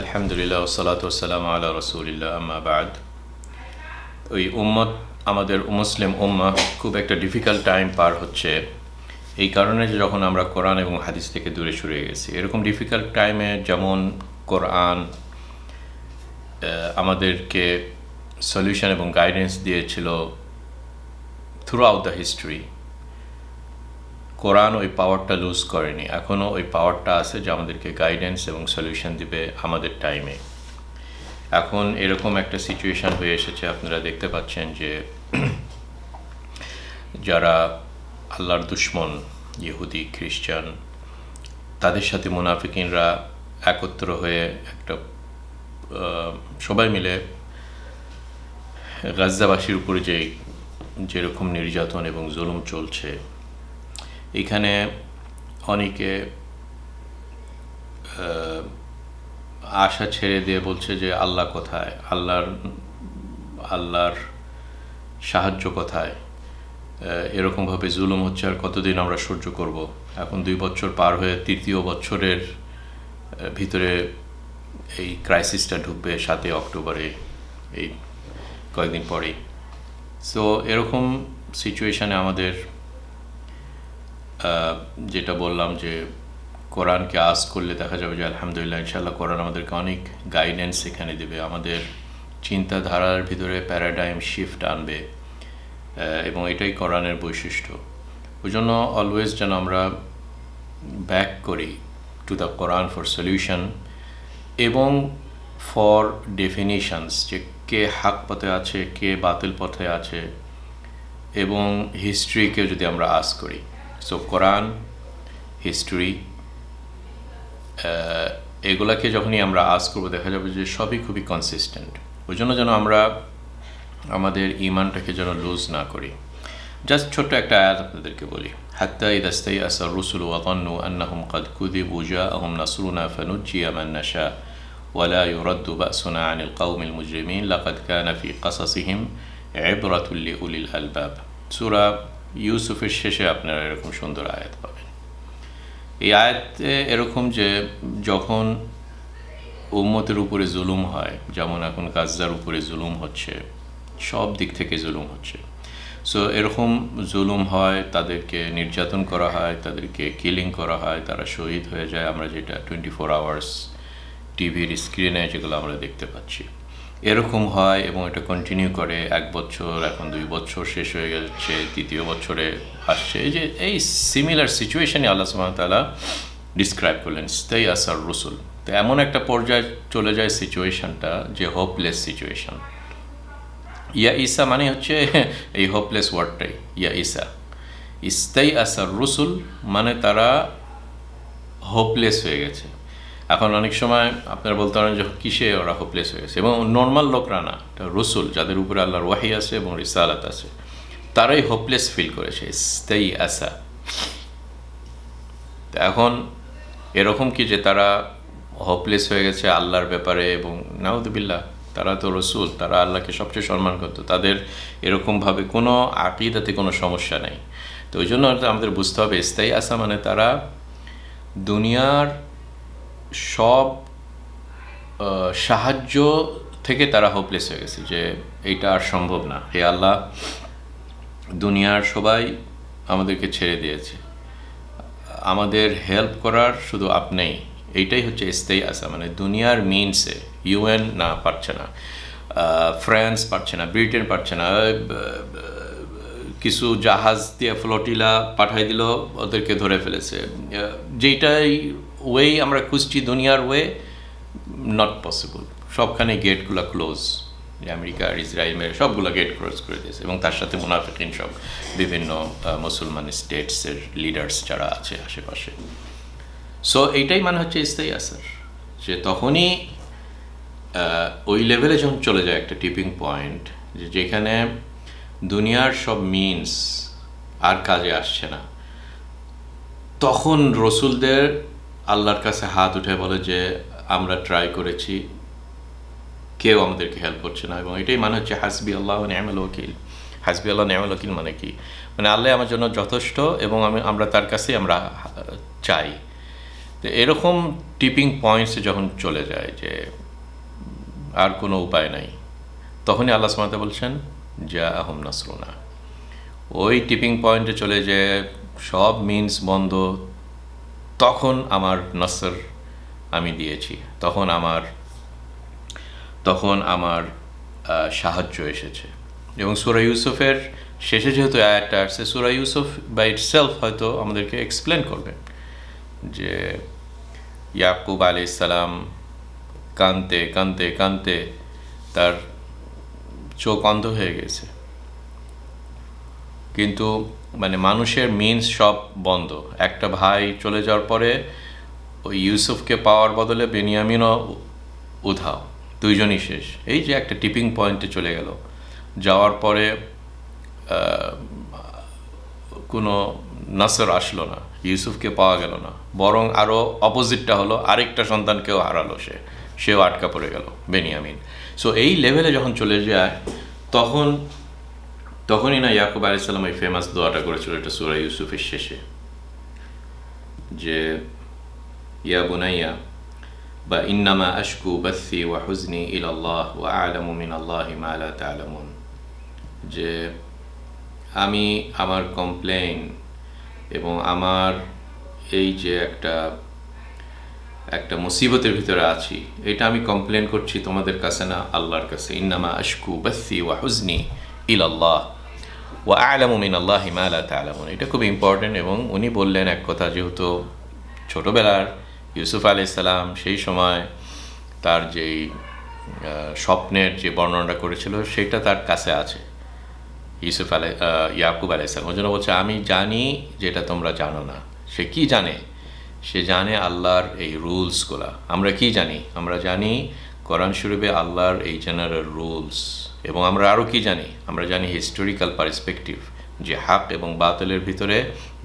আলহামদুলিল্লাহ ওসালাত ওসালাম আল্লাহ রসুলিল্লাহ আমাবাদ ওই উম্মত, আমাদের মুসলিম উম্মা, খুব একটা ডিফিকাল্ট টাইম পার হচ্ছে। এই কারণে যে যখন আমরা কোরআন এবং হাদিস থেকে দূরে সরে গেছি। এরকম ডিফিকাল্ট টাইমে যেমন কোরআন আমাদেরকে সলিউশন এবং গাইডেন্স দিয়েছিল throughout the history Quran ওই পাওয়ারটা লুজ করেনি। এখনও ওই পাওয়ারটা আছে যে আমাদেরকে গাইডেন্স এবং সলিউশন দিবে আমাদের টাইমে এখন এরকম একটা সিচুয়েশান হয়ে এসেছে, আপনারা দেখতে পাচ্ছেন যে যারা আল্লাহর দুশ্মন, ইহুদি, খ্রিস্টান, তাদের সাথে মুনাফিকিনরা একত্র হয়ে একটা সবাই মিলে গাজ্জাবাসীর উপরে যে, যেরকম নির্যাতন এবং জুলুম চলছে এখানে অনেকে আশা ছেড়ে দিয়ে বলছে যে আল্লাহ কোথায়? আল্লাহর আল্লাহর সাহায্য কোথায়? এরকমভাবে জুলুম হচ্ছে আর কতদিন আমরা সহ্য করব? এখন দুই বছর পার হয়ে তৃতীয় বছরের ভিতরে এই ক্রাইসিসটা ঢুকবে সাতই অক্টোবরে, এই কয়েকদিন পরেই। সো এরকম সিচুয়েশানে আমাদের যেটা বললাম যে কোরআনকে আস করলে দেখা যাবে যে আলহামদুলিল্লাহ ইনশাল্লাহ কোরআন আমাদেরকে অনেক গাইডেন্স এখানে দেবে। আমাদের চিন্তাধারার ভিতরে প্যারাডাইম শিফট আনবে এবং এটাই কোরআনের বৈশিষ্ট্য। ওই জন্য অলওয়েজ যেন আমরা ব্যাক করি to the Quran for solution এবং ফর ডেফিনিশনস যে কে হাক পথে আছে, কে বাতিল পথে আছে, এবং হিস্ট্রিকে যদি আমরা আস করি। সো কোরআন হিস্ট্রি এগুলাকে যখনই আমরা আস করবো দেখা যাবে যে সবই খুবই কনসিস্টেন্ট ওই জন্য যেন আমরা আমাদের ইমানটাকে যেন লুজ না করি জাস্ট ছোট্ট একটা আয়াত আপনাদেরকে বলি হাত্তা ইদাস্তাই আসার রসুল ওয়াতান্নু আন্নাহুম কাদ কুদিব উজা আহম নাসরুনা ফানুজ্জিয়া মান নাশা ولا يرد بأسنا عن القوم المجرمين لقد كان في قصصهم عبرة لأولي الألباب সূরা ইউসুফের শেষে আপনারা এরকম সুন্দর আয়াত পাবেন। এই আয়াতে এরকম যে যখন উম্মতের উপরে জুলুম হয়, যেমন এখন গাজ্জার উপরে জুলুম হচ্ছে, সব দিক থেকে জুলুম হচ্ছে। সো এরকম জুলুম হয়, তাদেরকে নির্যাতন করা হয়, তাদেরকে কিলিং করা হয়, তারা শহীদ হয়ে যায়। আমরা যেটা টোয়েন্টি ফোর আওয়ার্স টিভির স্ক্রিনে যেগুলো আমরা দেখতে পাচ্ছি। এরকম হয় এবং এটা কন্টিনিউ করে এক বছর, এখন দুই বছর শেষ হয়ে গেছে, তৃতীয় বছরে আসছে। এই যে, এই সিমিলার সিচুয়েশনে আল্লাহ সুমতালা ডিসক্রাইব করলেন, স্তেই আসার রসুল। তো এমন একটা পর্যায়ে চলে যায় সিচুয়েশনটা যে হোপলেস সিচুয়েশন ইয়া ইসা মানে হচ্ছে এই হোপলেস ওয়ার্ডটাই ইয়া ইসা ইস্তাই আসার রসুল মানে তারা হোপলেস হয়ে গেছে। এখন অনেক সময় আপনারা বলতে পারেন যে কিসে ওরা হোপলেস হয়ে গেছে। এবং নর্মাল লোকরা না রসুল যাদের উপরে আল্লাহর ওয়াহি আছে এবং রিসালাত আছে, তারাই হোপলেস ফিল করেছে স্থায়ী আসা এখন এরকম কি যে তারা হোপলেস হয়ে গেছে আল্লাহর ব্যাপারে এবং নাউদুবিল্লাহ তারা তো রসুল, তারা আল্লাহকে সবচেয়ে সম্মান করতো, তাদের এরকমভাবে কোনো আকিদাতে কোনো সমস্যা নেই। তো ওই জন্য আমাদের বুঝতে হবে স্থায়ী আসা মানে তারা দুনিয়ার সব সাহায্য থেকে তারা হোপলেস হয়ে গেছে যে এইটা আর সম্ভব না। হে আল্লাহ, দুনিয়ার সবাই আমাদেরকে ছেড়ে দিয়েছে। আমাদের হেল্প করার শুধু আপনিই এইটাই হচ্ছে স্থায়ী আসা। মানে দুনিয়ার মিনসে ইউএন না পারছে না। ফ্রান্স পারছে না ব্রিটেন পারছে না। কিছু জাহাজ দিয়ে ফ্লোটিলা পাঠাই দিল, ওদেরকে ধরে ফেলেছে। যেইটাই ওয়ে আমরা খুঁজছি দুনিয়ার ওয়ে নট পসিবল সবখানে গেটগুলো ক্লোজ আমেরিকা আর ইসরায়েল মেরে সবগুলো গেট ক্লোজ করে দিয়েছে। এবং তার সাথে মুনাফিকিন সব বিভিন্ন মুসলমান স্টেটসের লিডার্স যারা আছে আশেপাশে। সো এইটাই মানে হচ্ছে স্থায়ী আসার। যে তখনই ওই লেভেলে যখন চলে যায় একটা টিপিং পয়েন্ট যে যেখানে দুনিয়ার সব মিনস আর কাজে আসছে না, তখন রসুলদের আল্লাহর কাছে হাত উঠে বলে যে, আমরা ট্রাই করেছি। কেউ আমাদেরকে হেল্প করছে না। এবং এটাই মানে হচ্ছে হাসবি আল্লাহ নেমল ওকিল হাসবি আল্লাহ নেমল ওকিল মানে কি? মানে আল্লাহ আমার জন্য যথেষ্ট এবং আমি, আমরা তার কাছেই আমরা চাই। তো এরকম টিপিং পয়েন্টসে যখন চলে যায় যে, আর কোনো উপায় নাই। তখনই আল্লাহ সুমাতে বলছেন যা আহম নাসরুনা। ওই টিপিং পয়েন্টে চলে যে, সব মিনস বন্ধ। তখন আমার নসর আমি দিয়েছি। তখন আমার তখন আমার সাহায্য এসেছে। এবং সুরা ইউসুফের শেষে যেহেতু আয়াতটা আসছে, সুরা ইউসুফ বাই ইট সেলফ হয়তো আমাদেরকে এক্সপ্লেন করবে যে ইয়াকুব আলি ইসালাম কানতে কানতে কানতে তার চোখ অন্ধ হয়ে গেছে। কিন্তু মানে মানুষের মিনস সব বন্ধ। একটা ভাই চলে যাওয়ার পরে ওই ইউসুফকে পাওয়ার বদলে বেনিয়ামিনও উধাও। দুইজনই শেষ। এই যে একটা টিপিং পয়েন্টে চলে গেল। যাওয়ার পরে কোনো নাসর আসলো না। ইউসুফকে পাওয়া গেল না। বরং আরও অপোজিটটা হলো, আরেকটা সন্তানকেও হারালো সে। সেও আটকা পড়ে গেল, বেনিয়ামিন। সো এই লেভেলে যখন চলে যায়, তখন তখনই না ইয়াকুব আলাইসাল্লাম এই ফেমাস দোয়াটা করেছিল, এটা সুরা ইউসুফের শেষে, যে, ইয়া বুনাইয়া, বা ইন্নামা আশকু বাসি ওয়া হুজনি ইলাল্লাহ ওয়া আলামু মিন আল্লাহি মা লা তা'লামুন। যে, আমি আমার কমপ্লেন এবং আমার এই যে একটা একটা মুসিবতের ভিতরে আছি, এটা আমি কমপ্লেন করছি তোমাদের কাছে না, আল্লাহর কাছে। ইন্নামা আশকু বাসি ওয়া হুজনি ইলাল্লাহ। ওয়া আলামু আল্লাহি মা তা'লামুন। এটা খুব ইম্পর্টেন্ট এবং উনি বললেন এক কথা, যেহেতু ছোটবেলার ইউসুফ আলাইহিস সালাম সেই সময় তার যেই স্বপ্নের যে বর্ণনাটা করেছিল, সেটা তার কাছে আছে। ইউসুফ আলাই ইয়াকুব আলাইসালাম ওই জন্য বলছে, আমি জানি যেটা তোমরা জানো না। সে কি জানে? সে জানে আল্লাহর এই রুলসগুলা। আমরা কি জানি? আমরা জানি কোরআন শরীফে আল্লাহর এই জেনারেল রুলস। এবং আমরা আরও কি জানি? আমরা জানি হিস্টোরিক্যাল পার্সপেক্টিভ যে হাক এবং বাতিলের ভিতরে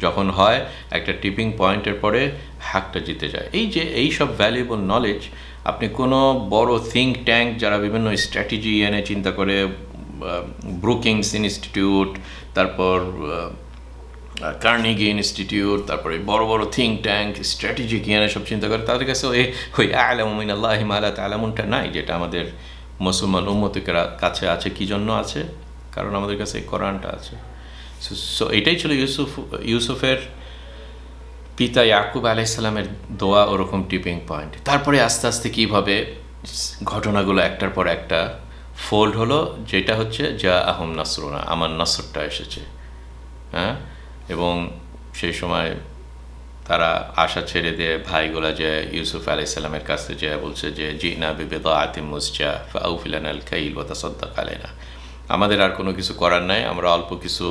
যখন হয়, একটা টিপিং পয়েন্টের পরে হাকটা জিতে যায়। এই যে, এই সব ভ্যালুয়েবল নলেজ আপনি কোনো বড় থিঙ্ক ট্যাঙ্ক যারা বিভিন্ন স্ট্র্যাটেজি এনে চিন্তা করে ব্রুকিংস ইনস্টিটিউট তারপর কার্নিগি ইনস্টিটিউট তারপরে বড় বড় থিঙ্ক ট্যাঙ্ক স্ট্র্যাটেজি এনে সব চিন্তা করে, তাদের কাছে ওই ওই আলামিন আল্লাহ হিমালা আলামুনটা নাই, যেটা আমাদের মুসলমান উম্মতিকেরা কাছে আছে কি জন্য আছে? কারণ আমাদের কাছে কোরআনটা আছে। সো এটাই ছিল ইউসুফ, ইউসুফের পিতা ইয়াকুব আলাইসাল্লামের দোয়া ওরকম টিপিং পয়েন্ট তারপরে আস্তে আস্তে কীভাবে ঘটনাগুলো একটার পর একটা ফোল্ড হলো, যেটা হচ্ছে যা আহম নাসরুনা, আমার নাসরটা এসেছে। হ্যাঁ? এবং সেই সময় তারা আশা ছেড়ে দিয়ে ভাইগুলা যে ইউসুফ আলাইসাল্লামের কাছে যে বলছে যে জি না বিবেদ আতিম মুসজা ফাউফিলান আল খাইল ওয়া তাসাদ্দাক আলাইনা। আমাদের আর কোনো কিছু করার নাই, আমরা অল্প কিছু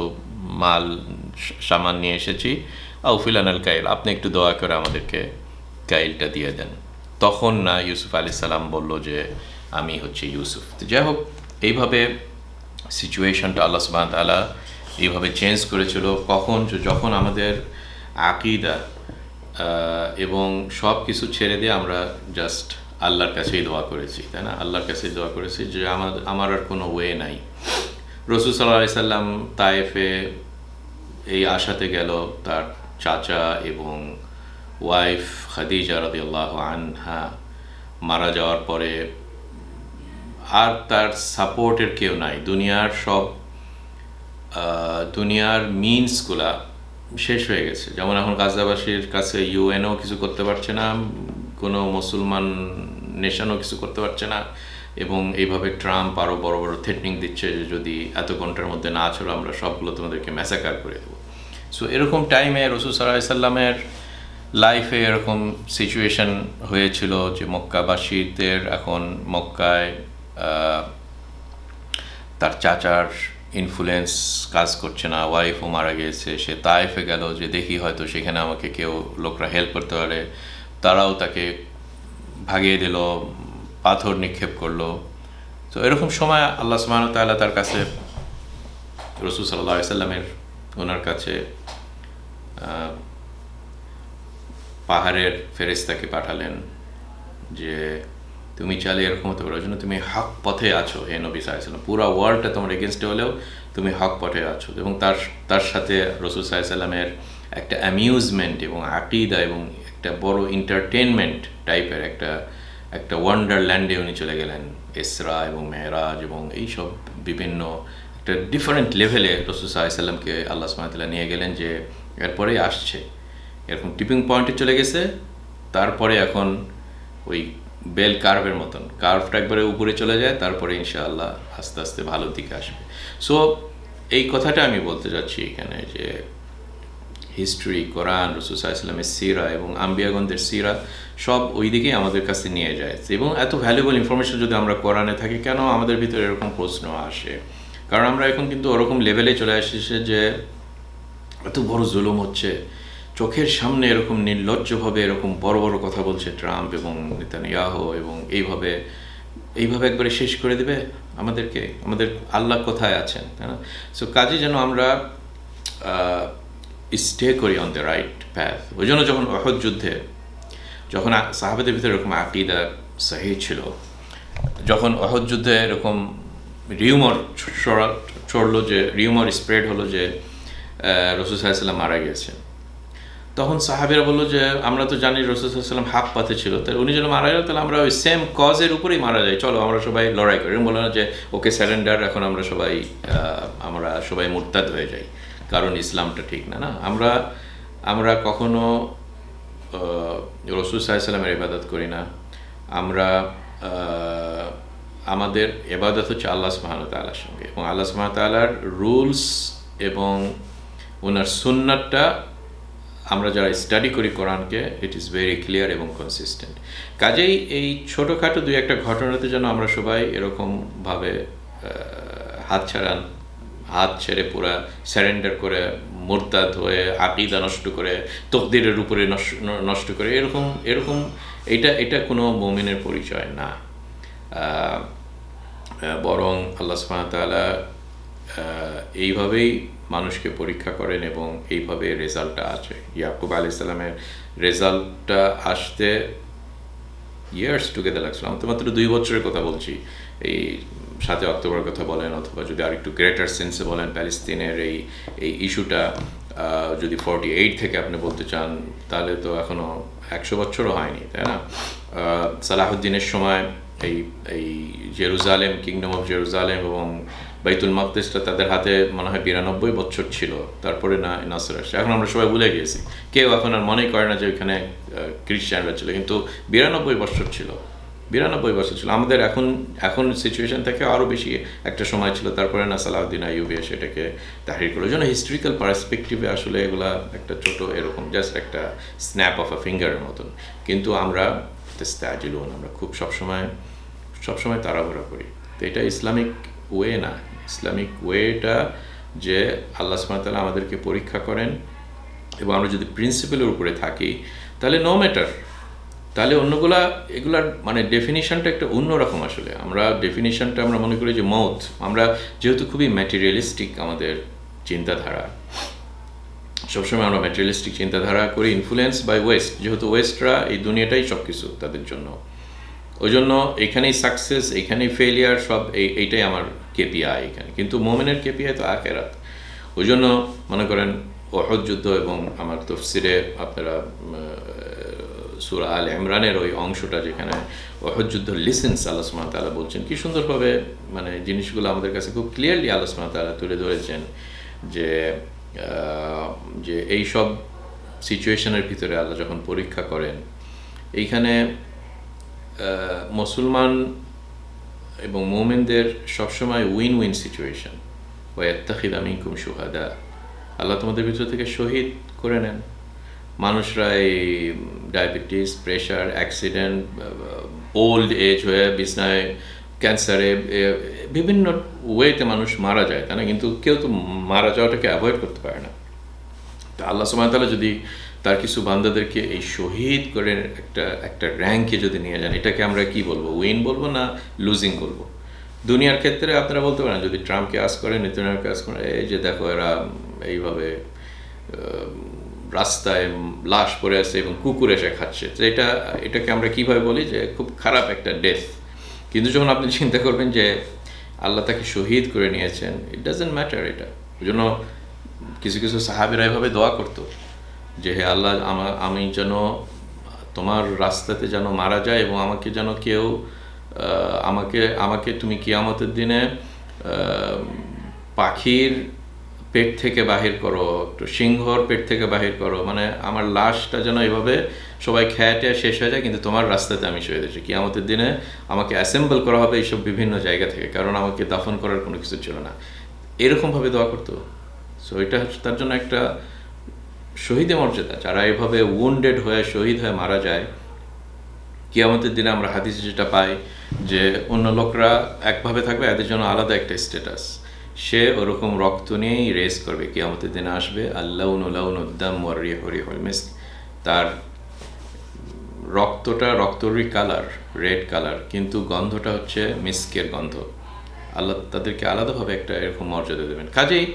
মাল সামান নিয়ে এসেছি। আউফিলান আল কাইল আপনি একটু দয়া করে আমাদেরকে কাইলটা দিয়ে দেন। তখন না ইউসুফ আলি সাল্লাম বলল যে, আমি হচ্ছে ইউসুফ। তো যাই হোক, এইভাবে সিচুয়েশনটা আল্লাহ সুবাহ তালা এইভাবে চেঞ্জ করেছিল। কখন? যখন আমাদের আকিদা এবং সব কিছু ছেড়ে দিয়ে আমরা জাস্ট আল্লাহর কাছেই দোয়া করেছি, তাই না? আল্লাহর কাছেই দোয়া করেছি যে আমার আমার আর কোনো ওয়ে নাই। রসুল সাল্লাহ সাল্লাম তায়েফে এই আশাতে গেল তার চাচা এবং ওয়াইফ খাদিজা রদিয়াল্লাহ আনহা মারা যাওয়ার পরে আর তার সাপোর্টের কেউ নাই। দুনিয়ার সব দুনিয়ার মিনসগুলা শেষ হয়ে গেছে। যেমন এখন গাজাবাসীর কাছে ইউএনও কিছু করতে পারছে না, কোনো মুসলমান নেশনও কিছু করতে পারছে না এবং এইভাবে ট্রাম্প আরও বড় বড় থ্রেটনিং দিচ্ছে যে যদি এত ঘণ্টার মধ্যে না চলো আমরা সবগুলো তোমাদেরকে ম্যাসাকার করে দেবো। সো এরকম টাইমে রসুল সাল্লামের লাইফে এরকম সিচুয়েশন হয়েছিল যে মক্কাবাসীদের এখন মক্কায় তার চাচার ইনফ্লুয়েন্স কাজ করছে না ওয়াইফও মারা গিয়েছে সে তাইফে গেল, যে দেখি হয়তো সেখানে আমাকে কেউ লোকরা হেল্প করতে পারে। তারাও তাকে ভাগিয়ে দিল, পাথর নিক্ষেপ করল। তো এরকম সময় আল্লাহ সুবহান তাআলা তার কাছে রসুল সাল্লাহ সাল্লামের ওনার কাছে পাহাড়ের ফেরেস্তাকে পাঠালেন যে তুমি চাইলে এরকম হতে পারো। জন্য তুমি হক পথে আছো, হে নবী সাল্লাম পুরো ওয়ার্ল্ডটা তোমার এগেনস্টে হলেও তুমি হক পথে আছো। এবং তার তার সাথে রসুল সাল্লামের একটা অ্যামিউজমেন্ট এবং আকিদা এবং একটা বড় এন্টারটেনমেন্ট টাইপের একটা একটা ওয়ান্ডারল্যান্ডে উনি চলে গেলেন। এসরা এবং মেহরাজ এবং এইসব বিভিন্ন একটা ডিফারেন্ট লেভেলে রসুল সাল্লামকে আল্লাহ সুমাতাল্লাহ নিয়ে গেলেন যে এরপরে আসছে। এরকম টিপিং পয়েন্টে চলে গেছে। তারপরে এখন ওই বেল কার্ভের মতন। কার্ভটা একবারে উপরে চলে যায়, তারপরে ইনশাআল্লাহ আস্তে আস্তে ভালো দিকে আসবে। সো এই কথাটা আমি বলতে চাচ্ছি এখানে যে হিস্ট্রি কোরআন রসুসাহ ইসলামের সিরা এবং আম্বিয়াগন্ধের সিরা সব ওই দিকেই আমাদের কাছে নিয়ে যায়। এবং এত ভ্যালুয়েবল ইনফরমেশন যদি আমরা কোরআনে থাকি, কেন আমাদের ভিতরে এরকম প্রশ্ন আসে? কারণ আমরা এখন কিন্তু ওরকম লেভেলে চলে আসছে যে, এত বড় জুলুম হচ্ছে। চোখের সামনে এরকম নির্লজ্জভাবে এরকম বড় বড় কথা বলছে ট্রাম্প এবং নেতানিয়াহ এবং এইভাবে এইভাবে একবারে শেষ করে দেবে? আমাদেরকে, আমাদের আল্লাহ কোথায় আছেন, তাই না? সো কাজে যেন আমরা স্টে করি অন দ্য রাইট প্যাথ ওই জন্য যখন অহদ যুদ্ধে, যখন সাহাবেদের ভিতরে এরকম আকিদা সাহি ছিল, যখন অহদ যুদ্ধে এরকম রিউমর চড়লো যে রিউমর স্প্রেড হলো যে রসুল সাল্লাম মারা গিয়েছে তখন সাহাবিরা বলল যে, আমরা তো জানি রসুলাম হাফ পাতে ছিল। তাই উনি যেন মারা গেল তাহলে আমরা ওই সেম কজের উপরেই মারা যাই। চলো, আমরা সবাই লড়াই করি। বলল না, যে, ওকে স্যারেন্ডার এখন আমরা সবাই আমরা সবাই মুরতাদ হয়ে যাই। কারণ ইসলামটা ঠিক না না? আমরা আমরা কখনো রসুল সাল্লামের ইবাদত করি না। আমরা আমাদের এবাদত হচ্ছে আল্লাহ সুবাহতালার সঙ্গে। এবং আল্লাহ সুবাহতালার রুলস এবং ওনার সুন্নারটা আমরা যারা স্টাডি করি কোরআনকে ইট ইজ ভেরি ক্লিয়ার এবং কনসিস্টেন্ট কাজেই এই ছোটোখাটো দুই একটা ঘটনাতে যেন আমরা সবাই এরকমভাবে হাত ছাড়ান হাত ছেড়ে পুরা স্যারেন্ডার করে, মোরতাদ হয়ে, আকিদা নষ্ট করে, তকদিরের উপরে নষ্ট করে, এরকম এরকম এটা এটা কোনো মমিনের পরিচয় না। বরং আল্লাহ সুবাহতালা এইভাবেই মানুষকে পরীক্ষা করেন এবং এইভাবে রেজাল্টটা আসে। ইয়াকুব আলি ইসলামের রেজাল্টটা আসতে ইয়ার্স টুগেদার লাগছিল। আমি তো মাত্র দুই বছরের কথা বলছি। এই সাথে অক্টোবরের কথা বলেন অথবা যদি আর একটু গ্রেটার সেন্সে বলেন, প্যালেস্তিনের এই এই ইস্যুটা যদি ফর্টি এইট থেকে আপনি বলতে চান, তাহলে তো এখনও একশো বছরও হয়নি, তাই না? সালাহুদ্দিনের সময় এই এই জেরুজালেম কিংডম অফ জেরুজালেম এবং বাইতুল মাকদেশটা তাদের হাতে মনে হয় বিরানব্বই বছর ছিল, তারপরে না নাসর আসছে। এখন আমরা সবাই ভুলে গিয়েছি। কেউ এখন আর মনে করে না যে ওইখানে খ্রিস্টানরা ছিল, কিন্তু বিরানব্বই বছর ছিল। বিরানব্বই বছর ছিল। আমাদের এখন এখন সিচুয়েশন থেকে আরও বেশি একটা সময় ছিল, তারপরে না সালাউদ্দিন আইয়ুবি এসে এটাকে তাহির করল। জন্য হিস্ট্রিক্যাল পার্সপেক্টিভে আসলে এগুলা একটা ছোট এরকম জাস্ট একটা স্ন্যাপ অফ আ ফিঙ্গারের মতন। কিন্তু আমরা আমরা খুব সবসময় সবসময় তাড়াহুড়া করি। তো এটা ইসলামিক ওয়ে না। ইসলামিক ওয়েটা যে আল্লাহ সুমাতালা আমাদেরকে পরীক্ষা করেন এবং আমরা যদি প্রিন্সিপালের উপরে থাকি, তাহলে নো ম্যাটার তাহলে অন্যগুলা, এগুলার মানে ডেফিনিশনটা একটা অন্যরকম আসলে। আমরা ডেফিনিশনটা আমরা মনে করি যে মৌথ আমরা যেহেতু খুবই ম্যাটেরিয়ালিস্টিক আমাদের চিন্তাধারা, সবসময় আমরা ম্যাটেরিয়ালিস্টিক চিন্তাধারা করি ইনফ্লুয়েন্স বাই ওয়েস্ট যেহেতু ওয়েস্টরা এই দুনিয়াটাই সব কিছু তাদের জন্য। ওই জন্য এখানেই সাকসেস এখানেই ফেলিয়ার সব এই, এইটাই আমার কেপিআই এখানে। কিন্তু মোমেনের কেপিআই তো আখেরাত। ওই জন্য মনে করেন অহদ যুদ্ধ এবং আমার তফসিরে আপনারা সুরা আল ইমরানের ওই অংশটা যেখানে অহদ যুদ্ধ লিসেন্স আল্লাহ তালা বলছেন, কি সুন্দরভাবে মানে জিনিসগুলো আমাদের কাছে খুব ক্লিয়ারলি আল্লাহ তালা তুলে ধরেছেন যে যে এই সব সিচুয়েশনের ভিতরে আল্লাহ যখন পরীক্ষা করেন, এইখানে মুসলমান এবং মোমেনদের সবসময় উইন উইন সিচুয়েশন ওয়াত্তাখিদ আমিনকুম সুহাদা আল্লাহ তোমাদের ভিতর থেকে শহীদ করে নেন। মানুষরা এই diabetes pressure accident old age হয়ে বিছনায় ক্যান্সারে বিভিন্ন ওয়েতে মানুষ মারা যায়, তাই না? কিন্তু কেউ তো মারা যাওয়াটাকে অ্যাভয়েড করতে পারে না। তা আল্লাহ সুমাতালা যদি তার কিছু বান্দাদেরকে এই শহীদ করে একটা একটা র্যাঙ্কে যদি নিয়ে যান, এটাকে আমরা কি বলব? উইন বলব না লুজিং বলব দুনিয়ার ক্ষেত্রে আপনারা বলতে পারেন, যদি ট্রাম্পকে আস করেন, নেতানিয়াহুকে আস করেন, এই যে দেখো এরা এইভাবে রাস্তায় লাশ পড়ে আছে এবং কুকুর এসে খাচ্ছে। তো এটা, এটাকে আমরা কীভাবে বলি যে খুব খারাপ একটা ডেথ কিন্তু যখন আপনি চিন্তা করবেন যে আল্লাহ তাকে শহীদ করে নিয়েছেন ইট ডাজেন্ট ম্যাটার এটা। ওই জন্য কিছু কিছু সাহাবিরা এভাবে দোয়া করতো। যে হে আল্লাহ আমার আমি যেন তোমার রাস্তাতে যেন মারা যায় এবং আমাকে যেন কেউ আমাকে আমাকে তুমি কিয়ামতের দিনে পাখির পেট থেকে বাহির করো, একটু সিংহর পেট থেকে বাহির করো। মানে আমার লাশটা যেন এভাবে সবাই খেয়াটে শেষ হয়ে যায়, কিন্তু তোমার রাস্তাতে আমি শুয়ে দিচ্ছি কিয়ামতের দিনে আমাকে অ্যাসেম্বল করা হবে এইসব বিভিন্ন জায়গা থেকে, কারণ আমাকে দাফন করার কোনো কিছু ছিল না। এরকমভাবে দোয়া করতো। সো এটা তার জন্য একটা শহীদে মর্যাদা, যারা এভাবে উন্ডেড হয়ে, শহীদ হয়ে মারা যায়, কিয়ামতের দিনে আমরা হাদিসে যেটা পাই যে অন্য লোকরা একভাবে থাকবে, এদের জন্য আলাদা একটা স্ট্যাটাস সে ওরকম রক্ত নিয়েই রেস করবে, কিয়ামতের দিনে আসবে আল্লাহ উল্লাউন উদ্দাম ওয়ারি হরি হলমিস তার রক্তটা রক্তরি কালার রেড কালার কিন্তু গন্ধটা হচ্ছে মিস্কের গন্ধ। আল্লাহ তাদেরকে আলাদাভাবে একটা এরকম মর্যাদা দেবেন। কাজেই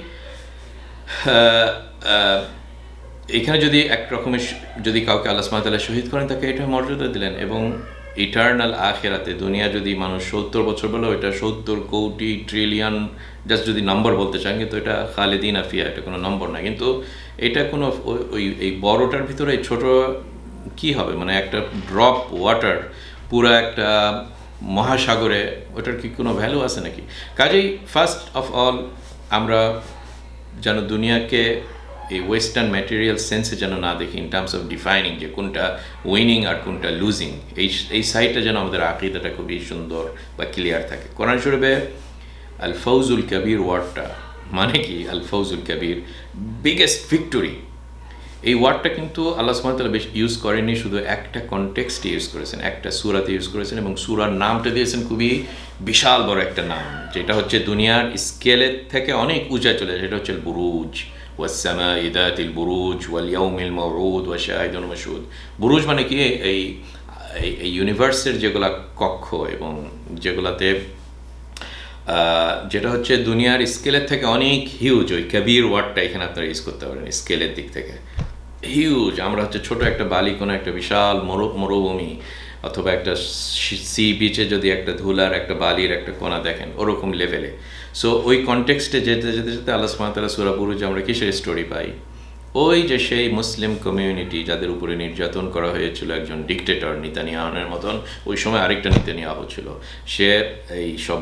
এখানে যদি এক রকমের যদি কাউকে আল্লাহ সুবহানাহু শহীদ করেন, তাকে এটা মর্যাদা দিলেন এবং ইটার্নাল আখেরাতে দুনিয়া যদি মানুষ সত্তর বছর বলে, ওইটা সত্তর কোটি ট্রিলিয়ন জাস্ট যদি নম্বর বলতে চান, কিন্তু এটা খালেদিন আফিয়া এটা কোনো নম্বর না। কিন্তু এটা কোনো ওই- এই বড়টার ভিতরে ছোট কি হবে? মানে একটা ড্রপ ওয়াটার পুরো একটা মহাসাগরে, ওটার কি কোনো ভ্যালু আছে নাকি? কাজেই ফার্স্ট অফ অল আমরা যেন দুনিয়াকে এই ওয়েস্টার্ন ম্যাটেরিয়াল সেন্সে যেন না দেখি ইন টার্মস অফ ডিফাইনিং যে কোনটা উইনিং আর কোনটা লুজিং এই এই সাইডটা যেন আমাদের আকিদাটা খুবই সুন্দর বা ক্লিয়ার থাকে। কোরআন শরীফে আল ফৌজুল কবির ওয়ার্ডটা মানে কি? আল ফৌজুল কবির বিগেস্ট ভিক্টোরি এই ওয়ার্ডটা কিন্তু আল্লাহ সুবহানাহু বেশ ইউজ করেননি, শুধু একটা কনটেক্সটে ইউজ করেছেন, একটা সুরাতে ইউজ করেছেন এবং সুরার নামটা দিয়েছেন খুবই বিশাল বড় একটা নাম, যেটা হচ্ছে দুনিয়ার স্কেলের থেকে অনেক উঁচা চলে সেটা হচ্ছে বুরুজ বুরুজ ওয়াল ইয়াউমিল মাউরুদ ওয়া শাহিদুন মাসুদ বুরুজ মানে কি? এই- এই ইউনিভার্সের যেগুলা কক্ষ এবং যেগুলাতে যেটা হচ্ছে দুনিয়ার স্কেলের থেকে অনেক হিউজ ওই কবির ওয়ার্ডটা এখানে আপনারা ইউজ করতে পারেন স্কেলের দিক থেকে। হিউজ আমরা হচ্ছে ছোট একটা বালি, কোনো একটা বিশাল মরু, মরুভূমি অথবা একটা সি বিচে যদি একটা ধুলার একটা বালির একটা কোনা দেখেন, ওরকম লেভেলে সো ওই কনটেক্সটে যেতে যেতে যেতে আল্লাহ সুমাতাল্লাহ সুরাপুরু যে আমরা কিসের স্টোরি পাই? ওই যে সেই মুসলিম কমিউনিটি যাদের উপরে নির্যাতন করা হয়েছিল একজন ডিকটেটর নিতানিয়াহনের মতন, ওই সময় আরেকটা নিতানিয়াহ ছিল। সে এই সব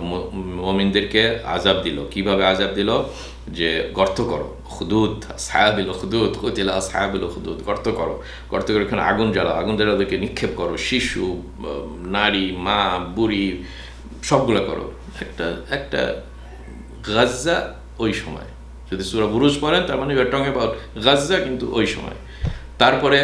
মমিনদেরকে আজাব দিল। কীভাবে আজাব দিল? যে গর্ত করো, খুদুদ সায়াবিল খুদুদ, কতিলা সায়াবিল খুদুদ, গর্ত করো। গর্ত করে ওখানে আগুন জ্বালা আগুন জ্বালা ওদেরকে নিক্ষেপ করো। শিশু নারী, মা, বুড়ি, সবগুলো করো। একটা একটা গাজ্জা ওই সময়। যদি সুরা বুরুজ পড়েন তার মানে ইউর টং অ্যাবাউট গাজ্জা কিন্তু ওই সময়। তারপরে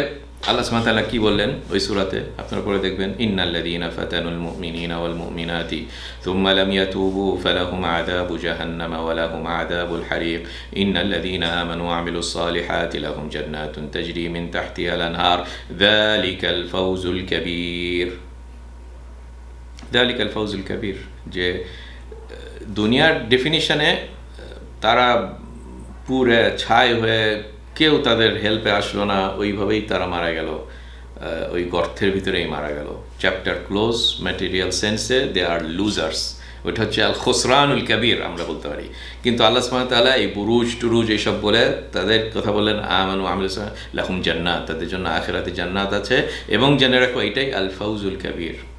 আল্লাহ সুবহানাহু তাআলা কি বললেন ওই সূরাতে? আপনারা পরে দেখবেন ইন্নাল্লাযীনা ফাতানুল মুমিনিনা ওয়াল মুমিনাতি থুম্মা লাম ইয়াতুবু ফালাহুম আযাবু জাহান্নাম ওয়া লাহুম আযাবুল হারিক। ইন্নাল্লাযীনা আমানু ওয়া আমিলুস সালিহাতি লাহুম জান্নাতুন তাজরি মিন তাহতিহা আল-আনহার। যালিকাল ফাওজুল কাবীর দালিকাল ফাউজুল কবির যে আহ, দুনিয়ার ডেফিনিশনে তারা পুরে ছাই হয়ে কেউ তাদের হেল্পে আসলো না, ওইভাবেই তারা মারা গেল। ওই গর্তের ভিতরেই মারা গেল। চ্যাপ্টার ক্লোজ ম্যাটেরিয়াল সেন্সে দে আর লুজার্স ওইটা হচ্ছে আল খসরানুল কবির, আমরা বলতে পারি। কিন্তু আল্লাহ তাআলা এই বুরুজ, টুরুজ এইসব বলে তাদের কথা বললেন, আমানু আমিল লাহুম জান্নাত। তাদের জন্য আখেরাতে জান্নাত আছে। এবং জেনে রাখো এটাই আল ফাউজুল কবির।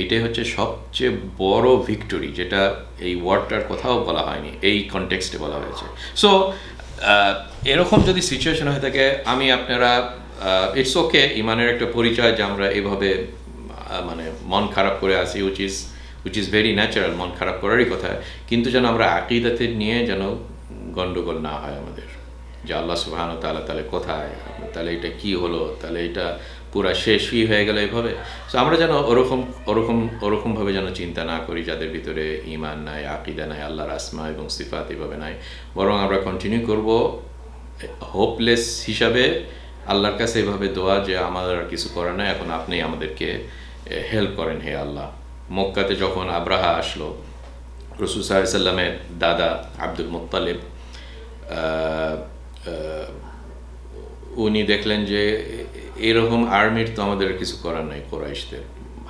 এইটাই হচ্ছে সবচেয়ে বড় ভিক্টোরি যেটা এই ওয়ার্ডটার কোথাও বলা হয়নি, এই কনটেক্সটে বলা হয়েছে। সো এরকম যদি সিচুয়েশন হয়ে থাকে, আমি আপনারা ইটস ওকে ইমানের একটা পরিচয় যে আমরা এভাবে মানে মন খারাপ করে আসি is which is very natural মন খারাপ করারই কথা। কিন্তু যেন আমরা আকিদাতে নিয়ে যেন গণ্ডগোল না হয় আমাদের। যে আল্লাহ সুবহান তাহলে তাহলে কোথায়? তাহলে এটা কি হলো? তাহলে এটা পুরা শেষ শেষই হয়ে গেল এভাবে। সো আমরা যেন ওরকম ওরকম, ওরকমভাবে যেন চিন্তা না করি, যাদের ভিতরে ইমান নাই, আকিদা নাই, আল্লাহর আসমা এবং সিফাত এভাবে নাই। বরং আমরা কন্টিনিউ করব হোপলেস হিসাবে আল্লাহর কাছে এভাবে দোয়া যে আমাদের আর কিছু করার নাই, এখন আপনি আমাদেরকে হেল্প করেন হে আল্লাহ। মক্কাতে যখন আব্রাহা আসলো, রসুল সাল্লামের দাদা আব্দুল মুত্তালিব উনি দেখলেন যে এরকম আর্মির তো আমাদের কিছু করার নাই কোরাইশদের।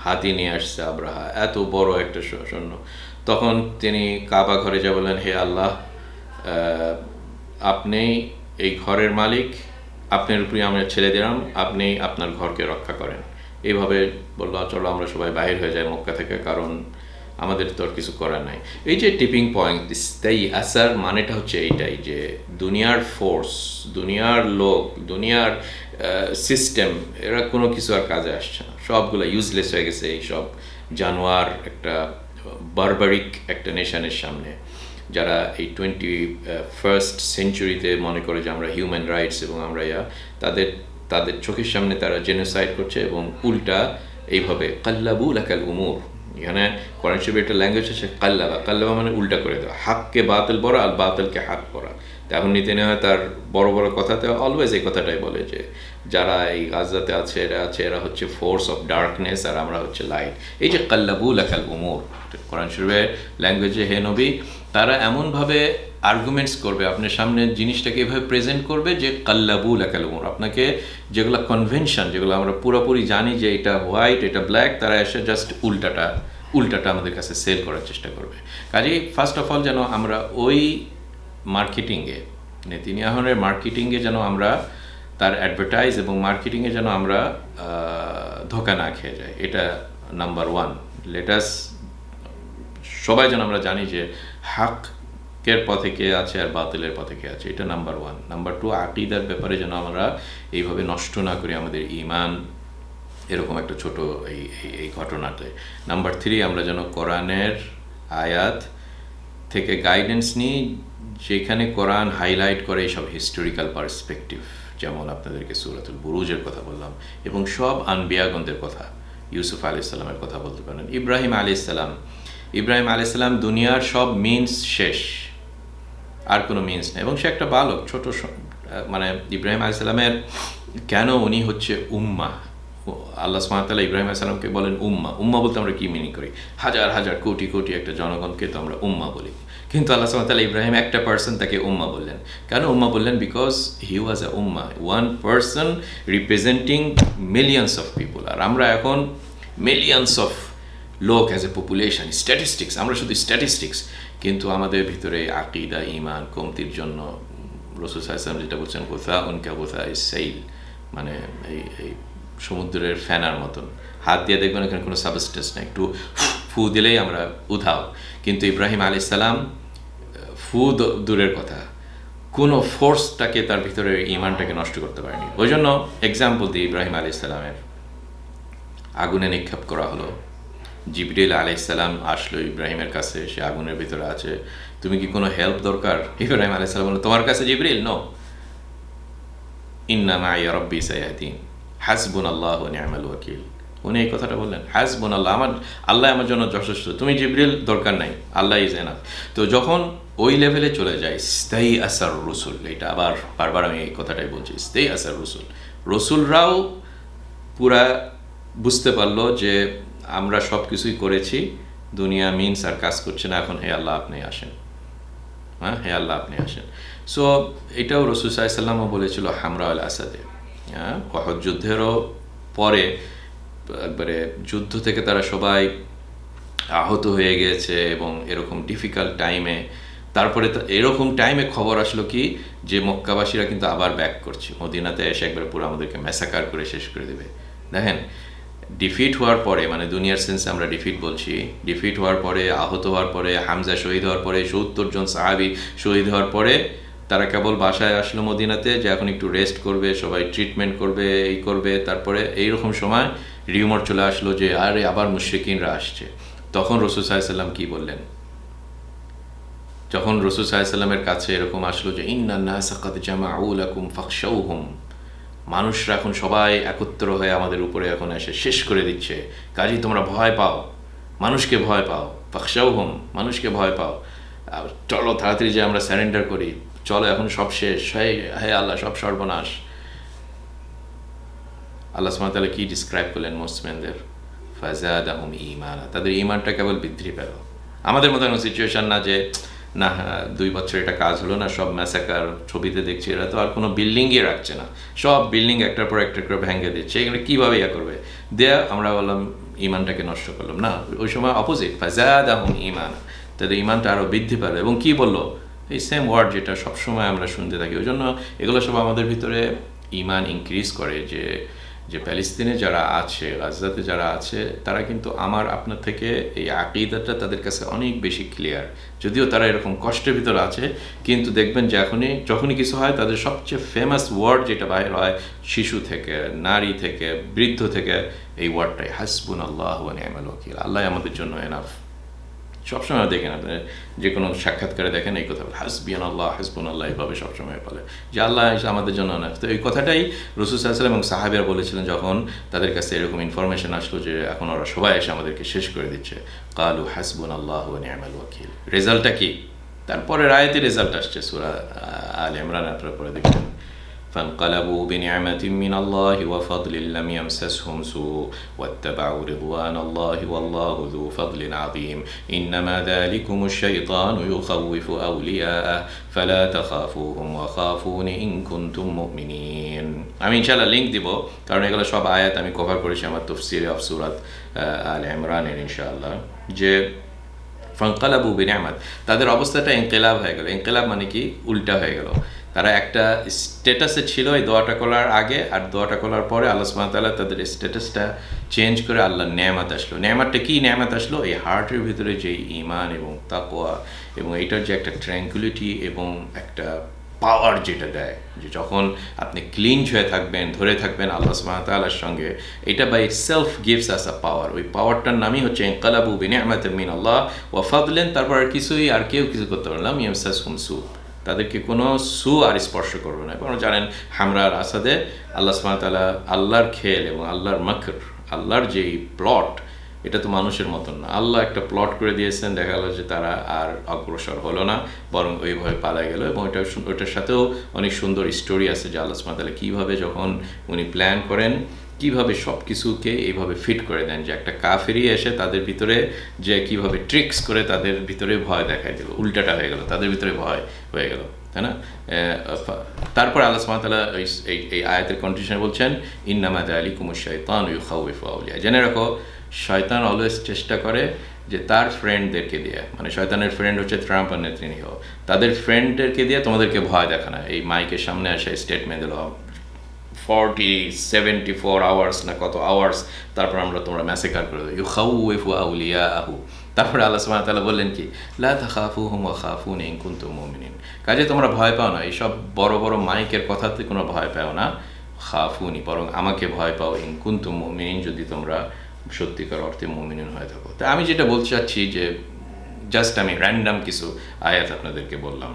হাতি নিয়ে আসছে আব্রাহা, এত বড় একটা সৈন্য। তখন তিনি কাবা ঘরে যা বললেন, হে আল্লাহ আপনি এই ঘরের মালিক আপনার উপরে আমরা ছেড়ে দিলাম আপনি আপনার ঘরকে রক্ষা করেন। এইভাবে বলল, চলো আমরা সবাই বাইর হয়ে যাই মক্কা থেকে, কারণ আমাদের তো আর কিছু করার নাই। এই যে টিপিং পয়েন্ট স্থায়ী আসার মানেটা হচ্ছে এইটাই যে দুনিয়ার ফোর্স দুনিয়ার লোক, দুনিয়ার সিস্টেম এরা কোনো কিছু আর কাজে আসছে না। সবগুলো ইউজলেস হয়ে গেছে এই সব জানোয়ার একটা বারবারিক একটা নেশনের সামনে। যারা এই টোয়েন্টি ফার্স্ট সেঞ্চুরিতে মনে করে যে আমরা হিউম্যান রাইটস এবং আমরা ইয়া, তাদের তাদের চোখের সামনে তারা জেনোসাইড করছে এবং উল্টা এইভাবে, কাল্লাবু লাকাল উমুর। এখানে কোরআন শরীফের একটা ল্যাঙ্গুয়েজ হচ্ছে কাল্লাবা। কাল্লাবা মানে উল্টা করে দেওয়া। হাককে বাতিল পড়া আর বাতিলকে হাক করা তো এখন নিতে নেওয়া তার বড় বড় কথাতে অলওয়েজ এই কথাটাই বলে যে, যারা এই গাজাতে আছে, এরা আছে, এরা হচ্ছে ফোর্স অফ ডার্কনেস আর আমরা হচ্ছে লাইট এই যে কাল্লাবু লেখাল উমর, কোরআন শরীফের ল্যাঙ্গুয়েজে হে নবী, তারা এমনভাবে আর্গুমেন্টস করবে। আপনার সামনে জিনিসটাকে এভাবে প্রেজেন্ট করবে যে, কাল্লাবু লাকাল উমর। আপনাকে যেগুলো কনভেনশন যেগুলো আমরা পুরোপুরি জানি যে এটা হোয়াইট এটা ব্ল্যাক তারা এসে জাস্ট উল্টাটা উল্টাটা আমাদের কাছে সেল করার চেষ্টা করবে। কাজেই ফার্স্ট অফ অল যেন আমরা ওই মার্কেটিংয়ে নেতিনিয়াহনের মার্কেটিংয়ে যেন আমরা তার অ্যাডভার্টাইজ এবং মার্কেটিংয়ে যেন আমরা ধোকা না খেয়ে যাই। এটা নাম্বার ওয়ান লেটাস সবাই যেন আমরা জানি যে হাকের পথে কে আছে আর বাতিলের পথে কে আছে, এটা নাম্বার ওয়ান নাম্বার টু আকিদার ব্যাপারে যেন আমরা এইভাবে নষ্ট না করি আমাদের ইমান, এরকম একটা ছোট এই এই ঘটনাতে। নাম্বার থ্রি আমরা যেন কোরআনের আয়াত থেকে গাইডেন্স নিই, যেখানে কোরআন হাইলাইট করে এইসব হিস্টোরিক্যাল পার্সপেক্টিভ যেমন আপনাদেরকে সুরাতুল বুরুজের কথা বললাম, এবং সব আনবিয়াগন্তের কথা, ইউসুফ আলি ইসলামের কথা বলতে পারেন, ইব্রাহিম আলি ইসলাম ইব্রাহিম আলি ইসলাম দুনিয়ার সব মিনস শেষ। আর কোনো মিনস নেই। এবং সে একটা বালক, ছোট মানে ইব্রাহিম আলি ইসলামের কেন উনি হচ্ছে উম্মা? আল্লাহ সুমাতাল্লাহ ইব্রাহিম আসসালামকে বলেন উম্মা। উম্মা বলতে আমরা কি মিনিং করি? হাজার হাজার, কোটি কোটি একটা জনগণকে তো আমরা উম্মা বলি। কিন্তু আল্লাহ সুমাতাল্লাহ ইব্রাহিম একটা পার্সন তাকে উম্মা বললেন। কেন উম্মা বললেন? Because he was a Umma. One person representing millions of people আর আমরা এখন মিলিয়ন্স অফ লোক অ্যাজ এ পপুলেশন স্ট্যাটিস্টিক্স আমরা শুধু স্ট্যাটিস্টিক্স কিন্তু আমাদের ভিতরে আকিদা ইমান কমতির জন্য রসুল সাহসাম যেটা বলছেন কোথা উনকা কোথা সেইল মানে এই এই সমুদ্রের ফ্যানার মতন। হাত দিয়ে দেখবেন এখানে কোনো সাবস্টেন্স নেই। একটু ফু দিলেই আমরা উধাও। কিন্তু ইব্রাহিম আলি সালাম, ফু দূরের কথা। কোনো ফোর্সটাকে তার ভিতরে ইমানটাকে নষ্ট করতে পারেনি। ওই জন্য এক্সাম্পল দিই ইব্রাহিম আলি সালামের আগুনে নিক্ষেপ করা হলো। জিবরিল আলাইসাল্লাম আসলো ইব্রাহিমের কাছে, সে আগুনের ভিতরে আছে। তুমি কি কোনো হেল্প দরকার? ইব্রাহিম আলাইসাল্লাম বলল, তোমার কাছে জিবরিল? নো ইন্নামা ইয়া রব্বি সাইয়াদিন হাসবুন আল্লাহ নিয়ামাল ওয়াকিল। উনি এই কথাটা বললেন হাসবুন আল্লাহ আমার আল্লাহ আমার জন্য যথেষ্ট। তুমি জিবরিল দরকার নাই, আল্লাহ ইজ এনাফ তো যখন ওই লেভেলে চলে যায় স্থায়ী আসার রসুল, এটা আবার বারবার আমি এই কথাটাই বলছি স্থায়ী আসার রসুল। রসুলরাও পুরা বুঝতে পারল যে আমরা সব কিছুই করেছি, দুনিয়া মিনস আর কাজ করছে না। এখন হে আল্লাহ, আপনি আসেন। হ্যাঁ হে আল্লাহ, আপনি আসেন। সো এটাও রসুল সাল্লামও বলেছিল হামরা আল আসাদে। হ্যাঁ কহর যুদ্ধেরও পরে একবারে যুদ্ধ থেকে তারা সবাই আহত হয়ে গিয়েছে এবং এরকম ডিফিকাল্ট টাইমে তারপরে এরকম টাইমে খবর আসলো কি, যে মক্কাবাসীরা কিন্তু আবার ব্যাক করছে। মদিনাতে এসে একবার পুরো আমাদেরকে ম্যাসাকার করে শেষ করে দেবে। দেখেন ডিফিট হওয়ার পরে মানে দুনিয়ার সেন্সে আমরা ডিফিট বলছি ডিফিট হওয়ার পরে, আহত হওয়ার পরে, হামজা শহীদ হওয়ার পরে, সত্তর জন সাহাবি শহীদ হওয়ার পরে, তারা কেবল বাসায় আসলো মদিনাতে, যে এখন একটু রেস্ট করবে, সবাই ট্রিটমেন্ট করবে, এই করবে, তারপরে এইরকম সময় রিউমর চলে আসলো যে, আরে আবার মুশ্রিকিনরা আসছে। তখন রসুল সাহাশাল্লাম কি বললেন? যখন রসুল সাহাশাল্লামের কাছে এরকম আসলো যে ইন্না সাকাত জামা আউল আকুম ফাকশাউহুম মানুষরা এখন সবাই একত্র হয়ে আমাদের উপরে এখন এসে শেষ করে দিচ্ছে। কাজেই তোমরা ভয় পাও। মানুষকে ভয় পাও। ফাকশাও হোম মানুষকে ভয় পাও। চলো তাড়াতাড়ি যে আমরা স্যারেন্ডার করি। চলো, এখন সব শেষ। হ্যাঁ হ্যাঁ আল্লাহ, সব সর্বনাশ। আল্লাহ সুমাতালা কি ডিসক্রাইব করলেন মুসলিমদের ফাজাদ আহম ইমানা তাদের ইমানটা কেবল বৃদ্ধি পেল। আমাদের মতো সিচুয়েশন না যে না, দুই বছর এটা কাজ হলো না, সব ম্যাসাকার ছবিতে দেখছি এরা তো আর কোনো বিল্ডিংই রাখছে না। সব বিল্ডিং একটার পর একটা করে ভেঙে দিচ্ছে। এগুলো কীভাবে ইয়া করবে? দেয়া আমরা বললাম, ইমানটাকে নষ্ট করলাম। না, ওই সময় অপোজিট ফাজাদ আহম ইমান তাদের ইমানটা আরও বৃদ্ধি পাবে। এবং কি বলল? এই সেম ওয়ার্ড যেটা সবসময় আমরা শুনতে থাকি। ওই জন্য এগুলো সব আমাদের ভিতরে ইমান ইনক্রিজ করে যে যে প্যালেস্তিনে যারা আছে, গাজাতে যারা আছে, তারা কিন্তু আমার আপনার থেকে এই আকিদাটা তাদের কাছে অনেক বেশি ক্লিয়ার যদিও তারা এরকম কষ্টের ভিতর আছে, কিন্তু দেখবেন যে এখনই যখনই কিছু হয়, তাদের সবচেয়ে ফেমাস ওয়ার্ড যেটা বাইর হয়, শিশু থেকে, নারী থেকে, বৃদ্ধ থেকে, এই ওয়ার্ডটাই হাসবুন আল্লাহ আল্লাহ আমাদের জন্য এনাফ সবসময় দেখেন আপনি যে কোনো সাক্ষাৎকারে দেখেন এই কথা হাসবিয়ান আল্লাহ হাসবুন আল্লাহ এইভাবে সবসময় বলে। যে আল্লাহ আমাদের জন্য না, তো এই কথাটাই রসুল সাল্লাম এবং সাহাবিয়া বলেছিলেন যখন তাদের কাছে এরকম ইনফরমেশন আসলো যে এখন ওরা সবাই এসে আমাদেরকে শেষ করে দিচ্ছে। কালু হাসবুন আল্লাহ নিয়ামাল ওয়াকিল। রেজাল্টটা কি? তারপরে রায়তে রেজাল্ট আসছে, সুরা আল ইমরান আপনারা পরে দেখবেন فانقلبوا بنعمة من الله وفضل لم يمسسهم سوء واتبعوا رضوان الله والله ذو فضل عظيم إنما ذلكم الشيطان يخوف أولياءه فلا تخافوهم وخافون إن كنتم مؤمنين আমি ইনশাল্লাহ লিঙ্ক দিব কারণ এগুলো সব আয়াত আমি কভার করেছি আমার তফসিরে অফ সুরাত আল ইমরানের ইনশাআল্লাহ যে ফঙ্কালাবু বিনিয়ামাত তাদের অবস্থাটা ইনকেলাব হয়ে গেল ইনকেলাব মানে কি উল্টা হয়ে গেল তারা একটা স্ট্যাটাসে ছিল এই দোয়াটা করার আগে, আর দোয়াটা করার পরে আল্লাহ সুমাতাল্লাহ তাদের স্ট্যাটাসটা চেঞ্জ করে আল্লাহ ন্যায়ামাত আসলো। ন্যায়ামাতটা কী ন্যায়ামাত আসলো? এই হার্টের ভিতরে যে ইমান এবং তাকোয়া এবং এটার যে একটা ট্র্যাঙ্কুলিটি এবং একটা পাওয়ার যেটা দেয়, যে যখন আপনি ক্লিনজ হয়ে থাকবেন, ধরে থাকবেন আল্লাহ সুমাতাল্লাহর সঙ্গে, এটা by self gives us a power ওই পাওয়ারটার নামই হচ্ছে ইনকালাবু বিনে আহমেদ মিন আল্লাহ ওয়াফাদলেন তারপর আর কিছুই আর কেউ কিছু করতে পারলাম ইমসাস হুমসু তাদেরকে কোনো সু আর স্পর্শ করবে না। কারণ জানেন হামরার আসাদে আল্লাহ সুমাতাল্লাহ আল্লাহর খেল এবং আল্লাহর মকর, আল্লাহর যেই প্লট এটা তো মানুষের মতন না। আল্লাহ একটা প্লট করে দিয়েছেন, দেখা গেলো যে তারা আর অগ্রসর হলো না, বরং ওইভাবে পালা গেল এবং ওইটা ওইটার সাথেও অনেক সুন্দর স্টোরি আছে যে আল্লাহ সুমাতাল্লাহ কীভাবে যখন উনি প্ল্যান করেন কীভাবে সব কিছুকে এইভাবে ফিট করে দেন, যে একটা কা কাফেরি এসে তাদের ভিতরে যে কীভাবে ট্রিক্স করে তাদের ভিতরে ভয় দেখায় দিল, উল্টাটা হয়ে গেল, তাদের ভিতরে ভয় হয়ে গেল, তাই না? তারপর আল্লাহ সুমাতাল্লাহ এই আয়াতের কন্ডিশনে বলছেন ইন্নামাদ আলী কুমুর শৈতান ইউ খাউফ আউলিয়া। জেনে রাখো, শয়তান অলওয়েজ চেষ্টা করে যে তার ফ্রেন্ডদেরকে দিয়ে মানে শয়তানের ফ্রেন্ড হচ্ছে ট্রাম্প আর নেতৃনিহ তাদের ফ্রেন্ডদেরকে দিয়ে তোমাদেরকে ভয় দেখানো। এই মাইকের সামনে আসে স্টেটমেন্ট দিল ফর্টি সেভেন্টি ফোর আওয়ার্স না কত আওয়ার্স তারপর আমরা তোমরা ম্যাসেকার করে দেবো খাউ এফু আউলিয়া আহু তারপরে আল্লাহ সুবহানাহু তালা বললেন কি? লা তাখাফুহুম ওয়া খাফুনি ইন কুনতুম মুমিনিন। কাজে তোমরা ভয় পাও না, এইসব বড় বড় মাইকের কথাতে কোনো ভয় পাও না। খাফুনি, বরং আমাকে ভয় পাও ইন কুনতুম মুমিনিন, যদি তোমরা সত্যিকার অর্থে মুমিনিন হয়ে থাকো। তা আমি যেটা বলতে চাচ্ছি যে জাস্ট আমি র্যান্ডাম কিছু আয়াত আপনাদেরকে বললাম।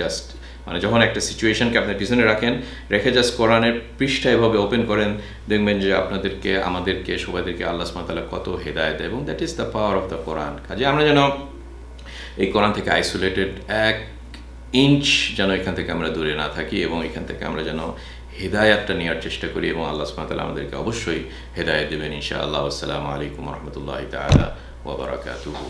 জাস্ট মানে যখন একটা সিচুয়েশনকে আপনি পিছনে রাখেন, রেখে জাস্ট কোরআনের পৃষ্ঠা এভাবে ওপেন করেন, দেখবেন যে আপনাদেরকে, আমাদেরকে, সবাইদেরকে আল্লাহ সুমাতালা কত হেদায়ত এবং that is the power of the Quran কাজে আমরা যেন এই কোরআন থেকে আইসোলেটেড এক ইঞ্চ যেন এখান থেকে আমরা দূরে না থাকি এবং এখান থেকে আমরা যেন হেদায়াতটা নেওয়ার চেষ্টা করি এবং আল্লাহ সুমাতালা আমাদেরকে অবশ্যই হেদায়ত দেবেন ইনশা আল্লাহ আসসালামু আলাইকুম রহমতুল্লাহ তালা ওবরাকাতুহু